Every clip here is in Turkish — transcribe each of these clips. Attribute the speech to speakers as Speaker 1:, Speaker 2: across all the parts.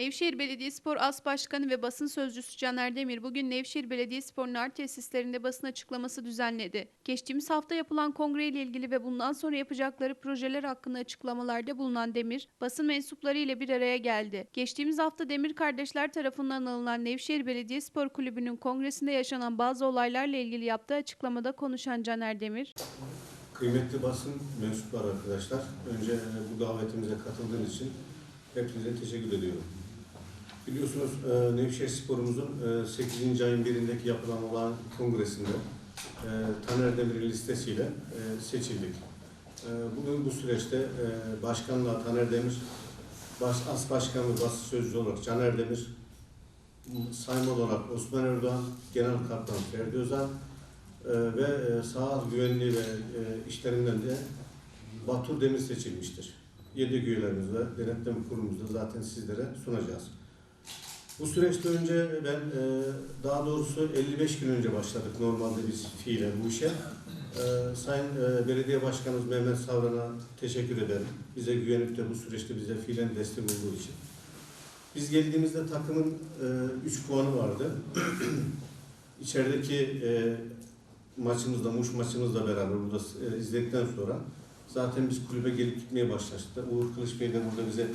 Speaker 1: Nevşehir Belediyespor As Başkanı ve basın sözcüsü Caner Demir bugün Nevşehir Belediyespor'un art tesislerinde basın açıklaması düzenledi. Geçtiğimiz hafta yapılan kongre ile ilgili ve bundan sonra yapacakları projeler hakkında açıklamalarda bulunan Demir, basın mensupları ile bir araya geldi. Geçtiğimiz hafta Demir kardeşler tarafından alınan Nevşehir Belediyespor Kulübü'nün kongresinde yaşanan bazı olaylarla ilgili yaptığı açıklamada konuşan Caner Demir,
Speaker 2: Kıymetli basın mensupları arkadaşlar, önce bu davetimize katıldığınız için hepinize teşekkür ediyorum. Biliyorsunuz e, Nevşehir Spor'umuzun e, 8. ayın birindeki yapılan olan kongresinde e, Taner Demir listesiyle e, seçildik. E, Bugün bu süreçte e, başkanla Taner Demir, baş, as başkan ve basın sözcüsü olarak Caner Demir, sayın olarak Osman Erdoğan, genel kaptan Ferdi Özal, ee, ve e, sağ güvenliği ve e, işlerinden de Batur Demir seçilmiştir. Yedek üyelerimizle, denetleme kurumumuzda zaten sizlere sunacağız. Bu süreçte önce ben e, daha doğrusu 55 gün önce başladık normalde biz fiilen bu işe. E, Sayın e, Belediye Başkanımız Mehmet Savran'a teşekkür ederim. Bize güvenip de bu süreçte bize fiilen destek olduğu için. Biz geldiğimizde takımın 3 puanı vardı. İçerideki e, maçımızda, Muş maçımızla beraber burada e, izledikten sonra zaten biz kulübe gelip gitmeye başladık. Uğur Kılıç Bey de burada bize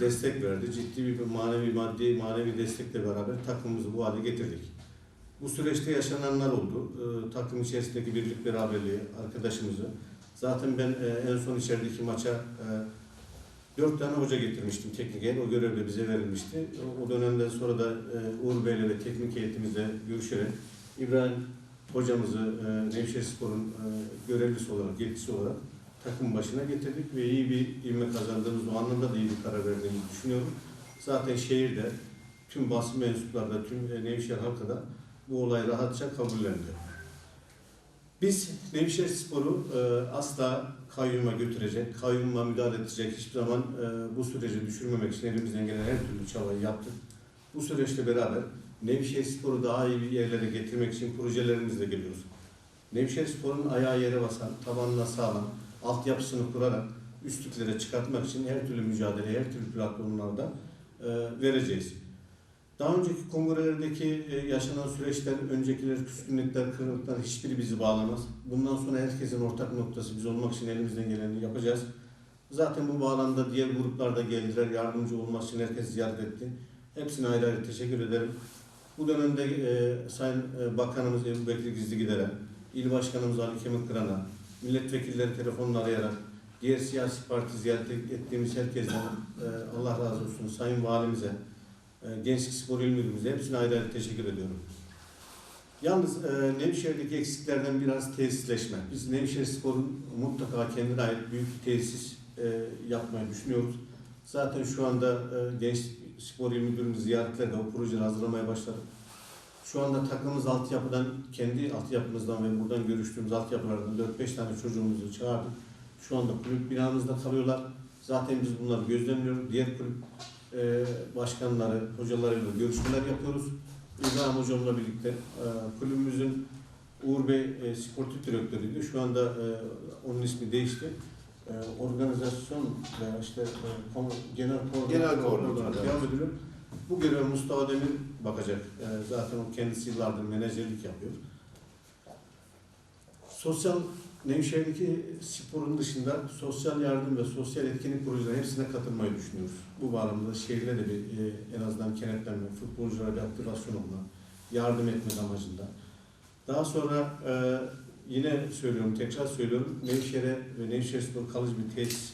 Speaker 2: destek verdi. Ciddi bir manevi, maddi, manevi destekle beraber takımımızı bu hale getirdik. Bu süreçte yaşananlar oldu. E, takım içerisindeki birlik beraberliği, arkadaşımızı. Zaten ben e, en son içerideki maça e, dört tane hoca getirmiştim teknik heyet. O görev de bize verilmişti. O, o dönemden sonra da e, Uğur Bey'le ve teknik heyetimizle görüşerek İbrahim hocamızı e, Nevşehir Spor'un e, görevlisi olarak, yetkisi olarak takım başına getirdik ve iyi bir ivme kazandığımız o anlamda da iyi bir karar verdiğimizi düşünüyorum. Zaten şehirde, tüm basın mensupları da, tüm e, Nevşehir halkı da bu olay rahatça kabullendi. Biz Nevşehir Spor'u e, asla kayyuma götürecek, kayyuma müdahale edecek hiçbir zaman e, bu süreci düşürmemek için elimizden gelen her türlü çabayı yaptık. Bu süreçte beraber Nevşehir Spor'u daha iyi bir yerlere getirmek için projelerimizle geliyoruz. Nevşehir Spor'un ayağı yere basan, tabanına sağlam, altyapısını kurarak üstlüklere çıkartmak için her türlü mücadele, her türlü platformlarda e, vereceğiz. Daha önceki kongrelerdeki e, yaşanan süreçler, öncekiler, küskünlükler, kırılıklar hiçbiri bizi bağlamaz. Bundan sonra herkesin ortak noktası biz olmak için elimizden geleni yapacağız. Zaten bu bağlamda diğer gruplar da geldiler, yardımcı olmak için herkes ziyaret etti. Hepsine ayrı ayrı teşekkür ederim. Bu dönemde e, Sayın e, Bakanımız Ebu Bekir Gizli Gider'e, İl Başkanımız Ali Kemik Kıran'a, milletvekilleri telefonla arayarak, diğer siyasi parti ziyaret ettiğimiz herkesten e, Allah razı olsun, Sayın Valimize, e, Gençlik Spor İl Müdürümüze hepsine ayrı ayrı teşekkür ediyorum. Yalnız e, Nevşehir'deki eksiklerden biraz tesisleşme. Biz Nevşehir Spor'un mutlaka kendine ait büyük bir tesis e, yapmayı düşünüyoruz. Zaten şu anda e, Genç Spor İl Müdürümüz ziyaretlerle o projeyi hazırlamaya başladı. Şu anda takımımız altyapıdan, kendi altyapımızdan ve buradan görüştüğümüz altyapılardan 4-5 tane çocuğumuzu çağırdık. Şu anda kulüp binamızda kalıyorlar. Zaten biz bunları gözlemliyoruz. Diğer kulüp e, başkanları, hocalarıyla görüşmeler yapıyoruz. İbrahim Hocam'la birlikte e, kulübümüzün Uğur Bey e, sportif direktörüydü. Şu anda e, onun ismi değişti. E, organizasyon veya işte e, genel koordinatör, devam ediyor. Bu görev Mustafa Demir bakacak. E, zaten o kendisi yıllardır menajerlik yapıyor. Sosyal Nevşehir'deki sporun dışında sosyal yardım ve sosyal etkinlik projelerine hepsine katılmayı düşünüyoruz. Bu bağlamda şehirde de bir e, en azından kenetlenme, futbolculara bir aktivasyon olma, yardım etmek amacında. Daha sonra e, yine söylüyorum, tekrar söylüyorum, Nevşehir'e ve Nevşehir Spor kalıcı bir tesis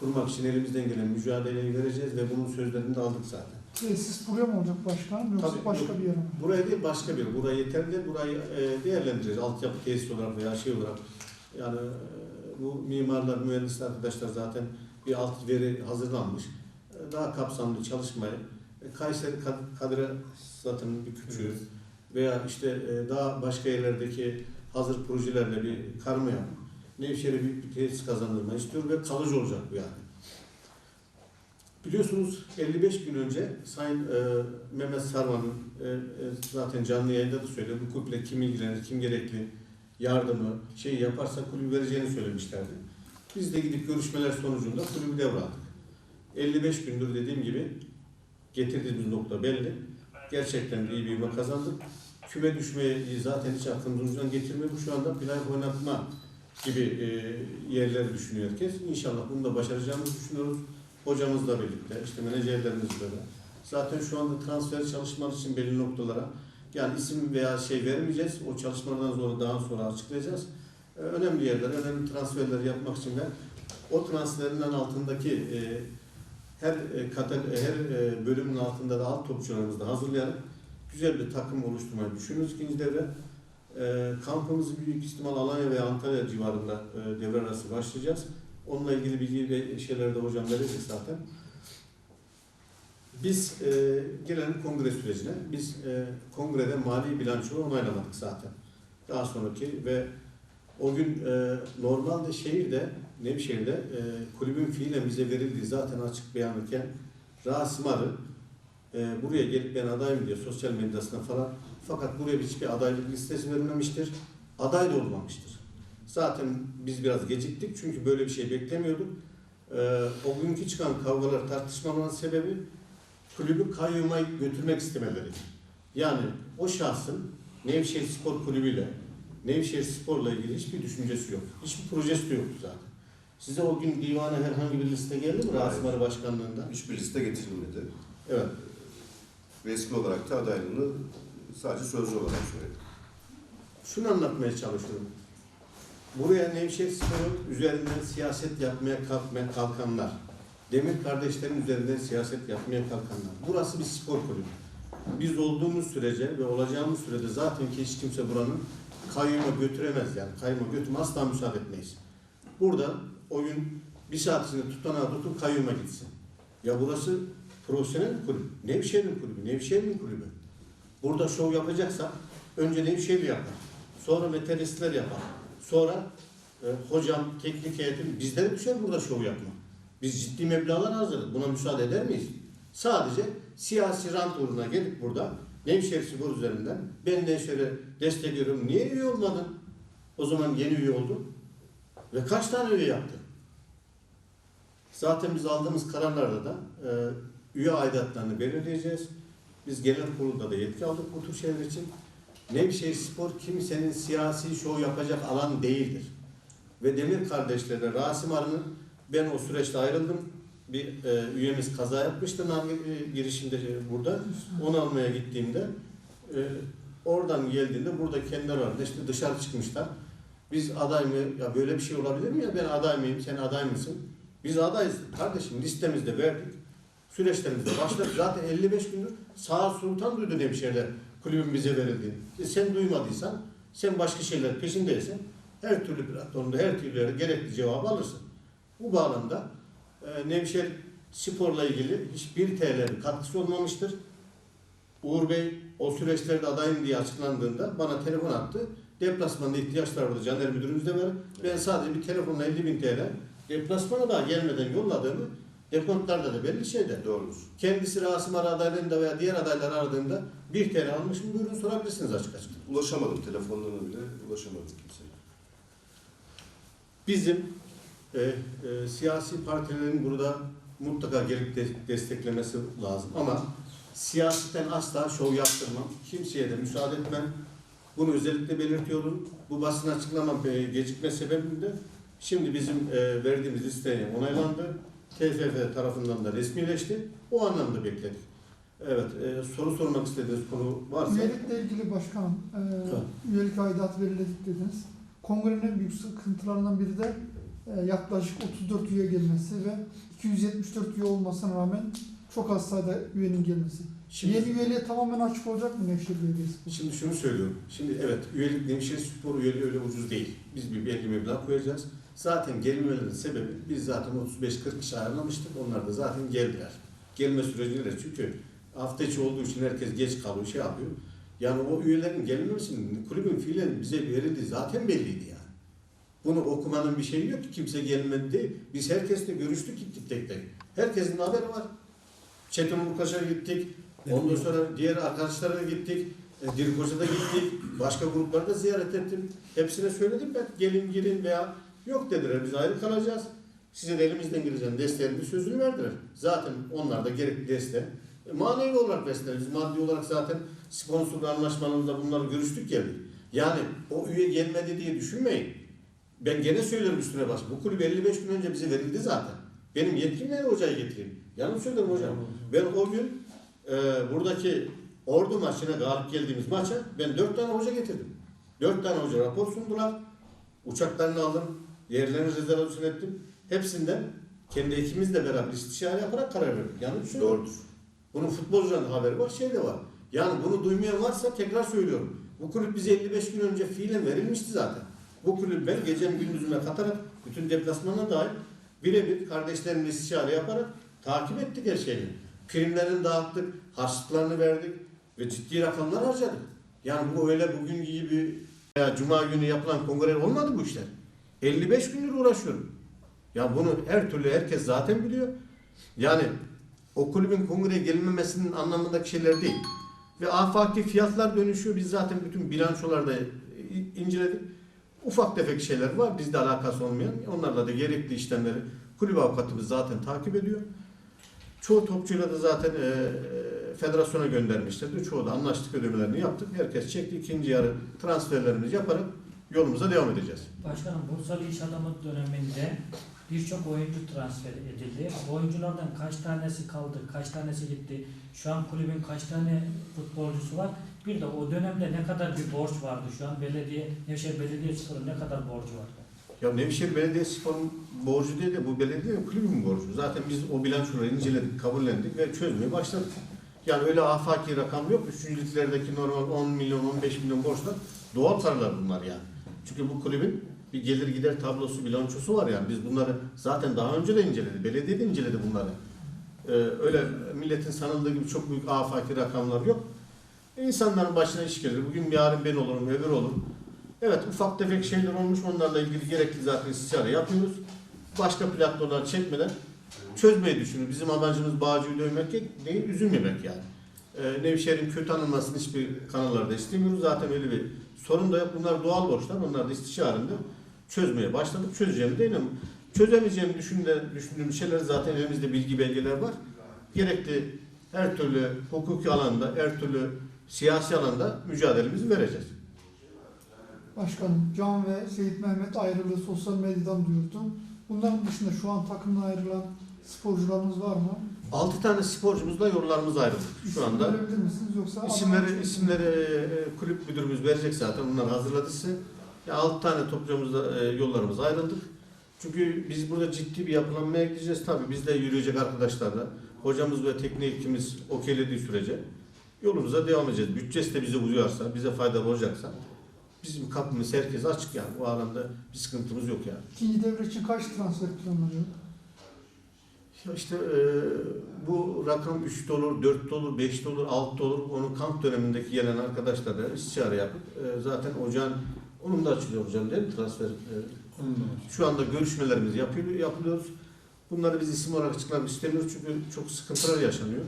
Speaker 2: kurmak için elimizden gelen mücadeleyi vereceğiz ve bunun sözlerini de aldık zaten.
Speaker 3: Tesis buraya mı olacak başkanım yoksa
Speaker 2: Tabii,
Speaker 3: başka
Speaker 2: yok.
Speaker 3: bir yere mi?
Speaker 2: Buraya değil başka bir, buraya yeterli değil, burayı e, değerlendireceğiz. Altyapı tesis olarak veya şey olarak. Yani e, bu mimarlar, mühendisler arkadaşlar zaten bir alt veri hazırlanmış. E, daha kapsamlı çalışmaya, e, Kayseri Kad- Kadir zaten bir küçüğü veya işte e, daha başka yerlerdeki hazır projelerle bir karma yapıp Nevşehir'e büyük bir tesis kazandırmayı istiyor ve kalıcı olacak bu yani. Biliyorsunuz 55 gün önce Sayın e, Mehmet Sarvan'ın e, e, zaten canlı yayında da söyledi. Bu kulüple kim ilgilenir, kim gerekli yardımı, şey yaparsa kulübü vereceğini söylemişlerdi. Biz de gidip görüşmeler sonucunda kulübü devraldık. 55 gündür dediğim gibi getirdiğimiz nokta belli. Gerçekten iyi bir ivme kazandık. Küme düşmeyi zaten hiç aklımızdan getirmedik. Şu anda playoff oynatma gibi e, yerleri düşünüyor herkes. İnşallah bunu da başaracağımızı düşünüyoruz. Hocamızla birlikte, işte menajerlerimiz böyle. Zaten şu anda transfer çalışmaları için belli noktalara yani isim veya şey vermeyeceğiz. O çalışmalardan sonra daha sonra açıklayacağız. Ee, önemli yerler, önemli transferleri yapmak için de o transferlerin altındaki e, her e, kata, her e, bölümün altında da alt topçularımızı da hazırlayarak güzel bir takım oluşturmayı düşünüyoruz ikinci devre. E, kampımızı büyük ihtimal Alanya ve Antalya civarında e, devre arası başlayacağız. Onunla ilgili bilgi ve şeyleri de hocam verecek zaten. Biz e, gelelim kongre sürecine. Biz e, kongrede mali bilançoyu onaylamadık zaten. Daha sonraki ve o gün e, normalde şehirde, Nevşehir'de e, kulübün fiilen bize verildiği zaten açık beyanırken Rasim e, buraya gelip ben adayım diye sosyal medyasına falan fakat buraya hiçbir adaylık listesi verilmemiştir. Aday da olmamıştır. Zaten biz biraz geciktik çünkü böyle bir şey beklemiyorduk. E, o günkü çıkan kavgalar, tartışmaların sebebi kulübü kayyuma götürmek istemeleri. Yani o şahsın Nevşehir Spor Kulübü ile Nevşehir Spor'la ilgili hiçbir düşüncesi yok. Hiçbir projesi de yoktu zaten. Size o gün divana herhangi bir liste geldi mi. Rasim Ali Başkanlığında?
Speaker 4: Hiçbir liste getirilmedi.
Speaker 2: Evet.
Speaker 4: Resmi olarak da adaylığını sadece sözlü olarak söyledi.
Speaker 2: Şunu anlatmaya çalışıyorum. Buraya Nevşehir Spor'un üzerinden siyaset yapmaya kalkmaya kalkanlar, Demir kardeşlerin üzerinden siyaset yapmaya kalkanlar. Burası bir spor kulübü. Biz olduğumuz sürece ve olacağımız sürede zaten ki hiç kimse buranın kayyuma götüremez yani. Kayyuma götürme asla müsaade etmeyiz. Burada oyun bir saat içinde tutanağı tutup kayyuma gitsin. Ya burası profesyonel kulüp. Nevşehir'in kulübü, Nevşehir'in kulübü. Burada şov yapacaksa önce Nevşehirli yapar. Sonra metalistler yapar. Sonra e, hocam, teknik heyetim bizlere düşer burada şov yapmak. Biz ciddi meblağlar harcadık. Buna müsaade eder miyiz? Sadece siyasi rant uğruna gelip burada Nevşehir Spor üzerinden ben Nevşehir'e destek veriyorum. Niye üye olmadın? O zaman yeni üye oldun. Ve kaç tane üye yaptı? Zaten biz aldığımız kararlarda da e, üye aidatlarını belirleyeceğiz. Biz genel kurulda da yetki aldık bu tür şeyler için. Nevşehir Spor kimsenin siyasi şov yapacak alan değildir. Ve Demir kardeşlerle Rasim Arı'nın ben o süreçte ayrıldım. Bir e, üyemiz kaza yapmıştı nargile e, girişimde e, burada. Onu almaya gittiğimde e, oradan geldiğinde burada kendileri vardı. İşte dışarı çıkmışlar. Biz aday mı? Ya böyle bir şey olabilir mi ya? Ben aday mıyım? Sen aday mısın? Biz adayız. Kardeşim listemizde verdik. Süreçlerimizde başladık. Zaten 55 gündür Sağ Sultan duydu Nevşehir'de kulübün bize verildiğini. E sen duymadıysan, sen başka şeyler peşindeysen her türlü platformda, her türlü gerekli cevabı alırsın. Bu bağlamda e, Nevşehir sporla ilgili hiçbir TL katkısı olmamıştır. Uğur Bey o süreçlerde adayım diye açıklandığında bana telefon attı. Deplasmanda ihtiyaçlar vardı. Caner müdürümüz de var. Ben sadece bir telefonla 50 bin TL deplasmana daha gelmeden yolladığımı dekontlarda da belli şeyde.
Speaker 4: Doğrudur.
Speaker 2: Kendisi Rasim Ara adaylığında veya diğer adaylar aradığında bir TL almış mı buyurun sorabilirsiniz açık açık.
Speaker 4: Ulaşamadım telefonlarına bile ulaşamadım kimseye.
Speaker 2: Bizim e, e, siyasi partilerin burada mutlaka gelip de desteklemesi lazım ama siyasetten asla şov yaptırmam. Kimseye de müsaade etmem. Bunu özellikle belirtiyorum. Bu basın açıklama e, gecikme sebebinde şimdi bizim e, verdiğimiz listeye onaylandı. TFF tarafından da resmileşti. O anlamda bekledik. Evet, e, soru sormak istediğiniz konu varsa.
Speaker 3: Üyelikle ilgili başkanım, e, üyelik aidatı belirledik dediniz. Kongrenin en büyük sıkıntılarından biri de e, yaklaşık 34 üye gelmesi ve 274 üye olmasına rağmen çok az sayıda üyenin gelmesi.
Speaker 2: Şimdi,
Speaker 3: Yeni üyeliğe tamamen açık olacak mı Nevşehir Belediyesi?
Speaker 2: Şimdi şunu söylüyorum. Şimdi evet üyelik Nevşehir Spor üyeliği öyle ucuz değil. Biz bir belli meblağ koyacağız. Zaten gelmelerin sebebi biz zaten 35-40 kişi ayarlamıştık. Onlar da zaten geldiler. Gelme sürecinde de çünkü hafta içi olduğu için herkes geç kalıyor, şey yapıyor. Yani o üyelerin gelmemesinin kulübün fiilen bize verildiği zaten belliydi yani. Bunu okumanın bir şeyi yok ki kimse gelmedi. Biz herkesle görüştük gittik tek tek. Herkesin haberi var. Çetin Burkaş'a gittik. Ondan sonra diğer arkadaşlara gittik. E, Dirikoş'a gittik. Başka grupları da ziyaret ettim. Hepsine söyledim ben. Gelin gelin veya yok dediler. Biz ayrı kalacağız. Size de elimizden geleceğin desteğin bir sözünü verdiler. Zaten onlar da gerekli desteği E, manevi olarak besleriz. Maddi olarak zaten sponsor anlaşmalarında bunları görüştük geldik. Yani o üye gelmedi diye düşünmeyin. Ben gene söylüyorum üstüne bas. Bu kulüp 55 gün önce bize verildi zaten. Benim yetkim ne hocayı getireyim? Yanlış söylerim hocam. Ben o gün e, buradaki ordu maçına galip geldiğimiz maça ben 4 tane hoca getirdim. 4 tane hoca rapor sundular. Uçaklarını aldım. Yerlerini rezervasyon ettim. Hepsinden kendi ekibimizle beraber istişare yaparak karar verdik. Yanlış söylüyorum.
Speaker 4: Doğrudur.
Speaker 2: Bunun futbolcuların haberi var, şey de var. Yani bunu duymayan varsa tekrar söylüyorum. Bu kulüp bize 55 gün önce fiilen verilmişti zaten. Bu kulüp ben gecem gündüzüme katarak bütün deplasmana dahil birebir kardeşlerimle istişare yaparak takip ettik her şeyi. Primlerini dağıttık, harçlıklarını verdik ve ciddi rakamlar harcadık. Yani bu öyle bugün gibi veya cuma günü yapılan kongre olmadı bu işler. 55 gündür uğraşıyorum. Ya bunu her türlü herkes zaten biliyor. Yani o kulübün kongreye gelmemesinin anlamındaki şeyler değil. Ve afaki fiyatlar dönüşüyor. Biz zaten bütün bilançolarda inceledik. Ufak tefek şeyler var. Bizde alakası olmayan. Onlarla da gerekli işlemleri kulüp avukatımız zaten takip ediyor. Çoğu topçuyla da zaten e, e, federasyona göndermişlerdi. Çoğu da anlaştık ödemelerini yaptık. Herkes çekti. İkinci yarı transferlerimizi yaparak yolumuza devam edeceğiz.
Speaker 5: Başkanım Bursalı İş Adamı döneminde birçok oyuncu transfer edildi. Bu oyunculardan kaç tanesi kaldı, kaç tanesi gitti? Şu an kulübün kaç tane futbolcusu var? Bir de o dönemde ne kadar bir borç vardı şu an belediye, Nevşehir Belediyespor'un ne kadar borcu var?
Speaker 2: Ya Nevşehir Belediyespor'un borcu değil de bu belediye kulübün borcu. Zaten biz o bilançoları inceledik, kabullendik ve çözmeye başladık. Yani öyle afaki rakam yok. Üçüncü liglerdeki normal 10 milyon, 15 milyon borçlar doğal paralar bunlar yani. Çünkü bu kulübün bir gelir gider tablosu, bilançosu var yani. Biz bunları zaten daha önce de inceledi. Belediye de inceledi bunları. Ee, öyle milletin sanıldığı gibi çok büyük afaki rakamlar yok. İnsanların başına iş gelir. Bugün yarın ben olurum, öbür olurum. Evet ufak tefek şeyler olmuş onlarla ilgili gerekli zaten istişare yapıyoruz. Başka platformlar çekmeden çözmeyi düşünüyoruz. Bizim amacımız bağcıyı dövmek değil, üzülmemek yani. Ee, Nevşehir'in kötü anılmasını hiçbir kanallarda istemiyoruz. Zaten öyle bir sorun da yok. Bunlar doğal borçlar. Onlar da istişarinde çözmeye başladık. Çözeceğimi de inanıyorum. Çözemeyeceğimi düşündüğüm, düşündüğüm şeyler zaten elimizde bilgi belgeler var. Gerekli her türlü hukuki alanda, her türlü siyasi alanda mücadelemizi vereceğiz.
Speaker 3: Başkanım Can ve Seyit Mehmet ayrılığı sosyal medyadan duyurdum. Bunların dışında şu an takımdan ayrılan sporcularımız var mı?
Speaker 2: 6 tane sporcumuzla yollarımız ayrıldı şu
Speaker 3: İsim
Speaker 2: anda.
Speaker 3: verebilir misiniz yoksa?
Speaker 2: İsimleri isimleri e, kulüp müdürümüz verecek zaten. Bunlar hazırladısı. Ya 6 tane topçumuzla e, yollarımız ayrıldık. Çünkü biz burada ciddi bir yapılanmaya gideceğiz. Tabii biz de yürüyecek arkadaşlarla. Hocamız ve teknikimiz okeylediği sürece yolumuza devam edeceğiz. Bütçesi de bize uyarsa, bize faydalı olacaksa bizim kapımız herkese açık yani. Bu alanda bir sıkıntımız yok yani.
Speaker 3: İkinci devre için kaç transfer planlanıyor?
Speaker 2: İşte e, bu rakam 3 de olur, 4 de olur, 5 de olur, 6 de olur. Onun kamp dönemindeki gelen arkadaşlarla istişare yapıp e, zaten ocağın onun da açılıyor hocam değil mi transfer? e, şu anda görüşmelerimizi yapıyor, yapıyoruz. Bunları biz isim olarak açıklamak istemiyoruz çünkü çok sıkıntılar yaşanıyor.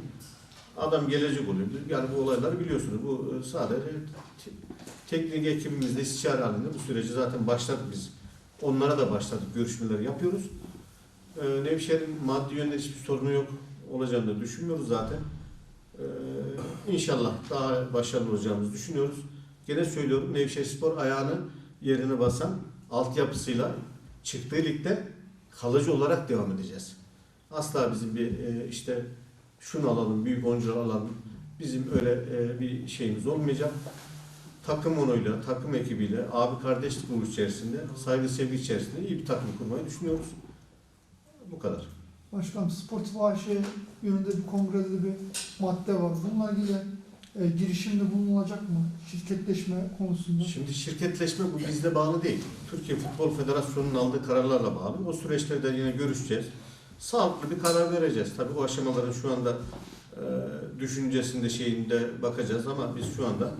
Speaker 2: Adam gelecek oluyor. Yani bu olayları biliyorsunuz. Bu e, sadece te- teknik ekibimizle istişare halinde bu süreci zaten başladık biz. Onlara da başladık. Görüşmeleri yapıyoruz. Ee, Nevşehir'in maddi yönde hiçbir sorunu yok. Olacağını da düşünmüyoruz zaten. Ee, inşallah daha başarılı olacağımızı düşünüyoruz. Gene söylüyorum Nevşehir Spor ayağını yerine basan altyapısıyla çıktığı ligde kalıcı olarak devam edeceğiz. Asla bizim bir e, işte şunu alalım, büyük oyuncular alalım. Bizim öyle e, bir şeyimiz olmayacak. Takım onuyla, takım ekibiyle, abi kardeşlik ruhu içerisinde, saygı sevgi içerisinde iyi bir takım kurmayı düşünüyoruz. Bu kadar.
Speaker 3: Başkanım Sportif AŞ yönünde bir kongrede bir madde var. Bununla ilgili e, girişimde bulunulacak mı? Şirketleşme konusunda.
Speaker 2: Şimdi şirketleşme bu bizde bağlı değil. Türkiye Futbol Federasyonu'nun aldığı kararlarla bağlı. O süreçlerde yine görüşeceğiz. Sağlıklı bir karar vereceğiz. Tabii o aşamaların şu anda e, düşüncesinde şeyinde bakacağız ama biz şu anda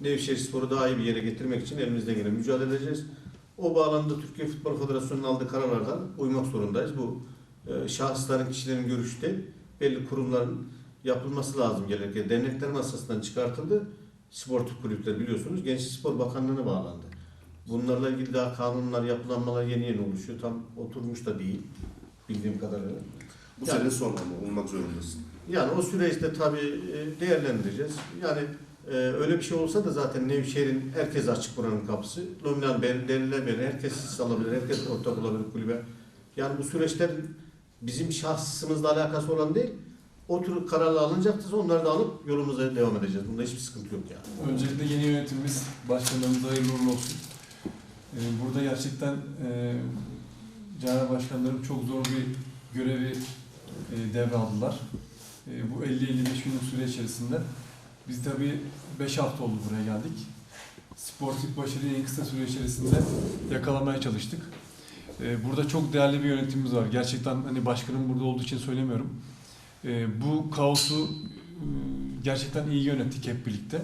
Speaker 2: Nevşehir Spor'u daha iyi bir yere getirmek için elimizden gelen mücadele edeceğiz. O bağlamda Türkiye Futbol Federasyonu'nun aldığı kararlardan uymak zorundayız. Bu şahısların, kişilerin görüşü değil, belli kurumların yapılması lazım gerekir. Dernekler masasından çıkartıldı sportif kulüpler biliyorsunuz Gençlik Spor Bakanlığı'na bağlandı. Bunlarla ilgili daha kanunlar, yapılanmalar yeni yeni oluşuyor. Tam oturmuş da değil bildiğim kadarıyla.
Speaker 4: Bu
Speaker 2: Yani-
Speaker 4: sene son ama olmak zorundasın.
Speaker 2: Yani o süreçte tabii e, değerlendireceğiz. Yani e, öyle bir şey olsa da zaten Nevşehir'in herkes açık buranın kapısı. Nominal ben- denilebilir, herkes hisse alabilir, herkes ortak olabilir kulübe. Yani bu süreçler bizim şahsımızla alakası olan değil. O tür kararlar alınacaktır. Onları da alıp yolumuza devam edeceğiz. Bunda hiçbir sıkıntı yok yani.
Speaker 6: Öncelikle yeni yönetimimiz, başkanlarımıza hayırlı uğurlu olsun. Ee, Burada gerçekten e, Caner Başkanlarım çok zor bir görevi e, devraldılar. E, bu 50-55 günlük süre içerisinde biz tabii 5 hafta oldu buraya geldik. Sportif başarıyı en kısa süre içerisinde yakalamaya çalıştık. E, Burada çok değerli bir yönetimimiz var. Gerçekten hani başkanım burada olduğu için söylemiyorum. E, Bu kaosu e, gerçekten iyi yönettik hep birlikte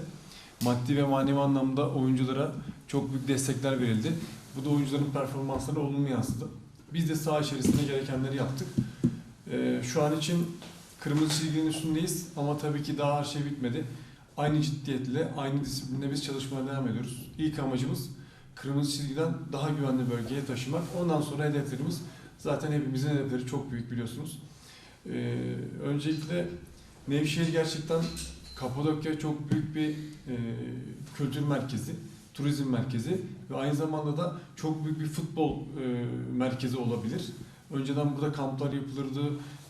Speaker 6: maddi ve manevi anlamda oyunculara çok büyük destekler verildi. Bu da oyuncuların performanslarına olumlu yansıdı. Biz de saha içerisinde gerekenleri yaptık. Ee, şu an için kırmızı çizginin üstündeyiz ama tabii ki daha her şey bitmedi. Aynı ciddiyetle, aynı disiplinle biz çalışmaya devam ediyoruz. İlk amacımız kırmızı çizgiden daha güvenli bölgeye taşımak. Ondan sonra hedeflerimiz zaten hepimizin hedefleri çok büyük biliyorsunuz. Ee, öncelikle Nevşehir gerçekten Kapadokya çok büyük bir e, kültür merkezi, turizm merkezi ve aynı zamanda da çok büyük bir futbol e, merkezi olabilir. Önceden burada kamplar yapılırdı,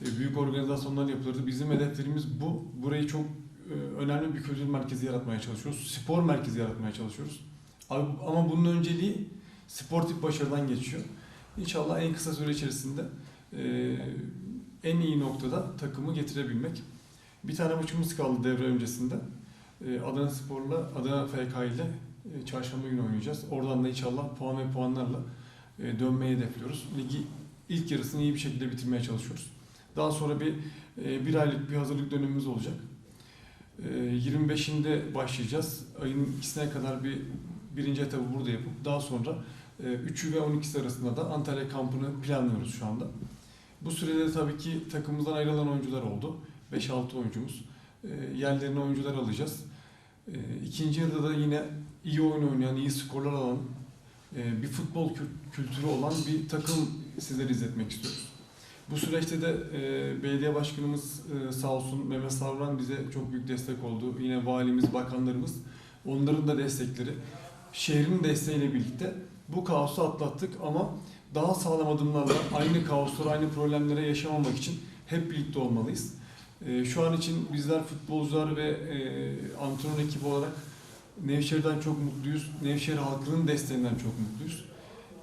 Speaker 6: e, büyük organizasyonlar yapılırdı. Bizim hedeflerimiz bu. Burayı çok e, önemli bir kültür merkezi yaratmaya çalışıyoruz. Spor merkezi yaratmaya çalışıyoruz. Ama bunun önceliği sportif başarıdan geçiyor. İnşallah en kısa süre içerisinde e, en iyi noktada takımı getirebilmek. Bir tane maçımız kaldı devre öncesinde. Ee, Adana Spor'la, Adana FK ile e, çarşamba günü oynayacağız. Oradan da inşallah puan ve puanlarla e, dönmeyi hedefliyoruz. Ligi ilk yarısını iyi bir şekilde bitirmeye çalışıyoruz. Daha sonra bir e, bir aylık bir hazırlık dönemimiz olacak. E, 25'inde başlayacağız. Ayın ikisine kadar bir birinci etabı burada yapıp daha sonra e, 3'ü ve 12'si arasında da Antalya kampını planlıyoruz şu anda. Bu sürede de tabii ki takımımızdan ayrılan oyuncular oldu. 5-6 oyuncumuz. E, yerlerine oyuncular alacağız. E, ikinci yarıda da yine iyi oyun oynayan, iyi skorlar alan, e, bir futbol kü- kültürü olan bir takım sizlere izletmek istiyoruz. Bu süreçte de e, belediye başkanımız e, sağ olsun Mehmet Savran bize çok büyük destek oldu. Yine valimiz, bakanlarımız, onların da destekleri, şehrin desteğiyle birlikte bu kaosu atlattık ama daha sağlam adımlarla aynı kaosları, aynı problemlere yaşamamak için hep birlikte olmalıyız. Ee, Şu an için bizler futbolcular ve e, antrenör ekibi olarak Nevşehir'den çok mutluyuz. Nevşehir halkının desteğinden çok mutluyuz.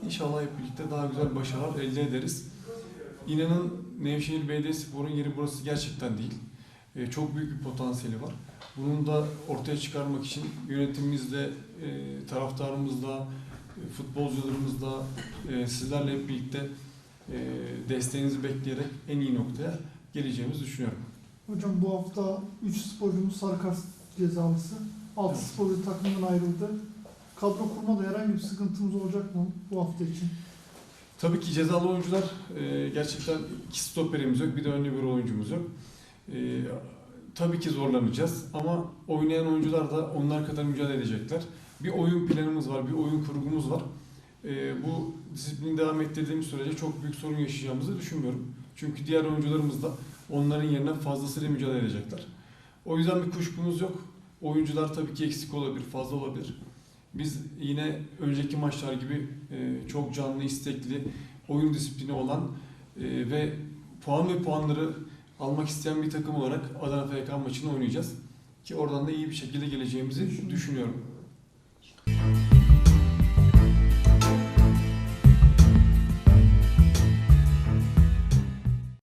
Speaker 6: İnşallah hep birlikte daha güzel başarılar elde ederiz. İnanın Nevşehir Belediyespor'un yeri burası gerçekten değil. E, Çok büyük bir potansiyeli var. Bunun da ortaya çıkarmak için yönetimimizle, e, taraftarımızla, e, futbolcularımızla, e, sizlerle hep birlikte e, desteğinizi bekleyerek en iyi noktaya geleceğimizi düşünüyorum.
Speaker 3: Hocam bu hafta 3 sporcumuz sarı kart cezalısı. 6
Speaker 6: Evet.
Speaker 3: sporcu takımdan ayrıldı. Kadro kurmada herhangi bir sıkıntımız olacak mı bu hafta için?
Speaker 6: Tabii ki cezalı oyuncular e, gerçekten iki stoperimiz yok, bir de önlü bir oyuncumuz yok. E, tabii ki zorlanacağız ama oynayan oyuncular da onlar kadar mücadele edecekler. Bir oyun planımız var, bir oyun kurgumuz var. E, bu disiplini devam ettirdiğimiz sürece çok büyük sorun yaşayacağımızı düşünmüyorum. Çünkü diğer oyuncularımız da onların yerine fazlasıyla mücadele edecekler. O yüzden bir kuşkumuz yok. Oyuncular tabii ki eksik olabilir, fazla olabilir. Biz yine önceki maçlar gibi e, çok canlı, istekli, oyun disiplini olan e, ve puan ve puanları almak isteyen bir takım olarak Adana FK maçını oynayacağız. Ki oradan da iyi bir şekilde geleceğimizi düşünüyorum.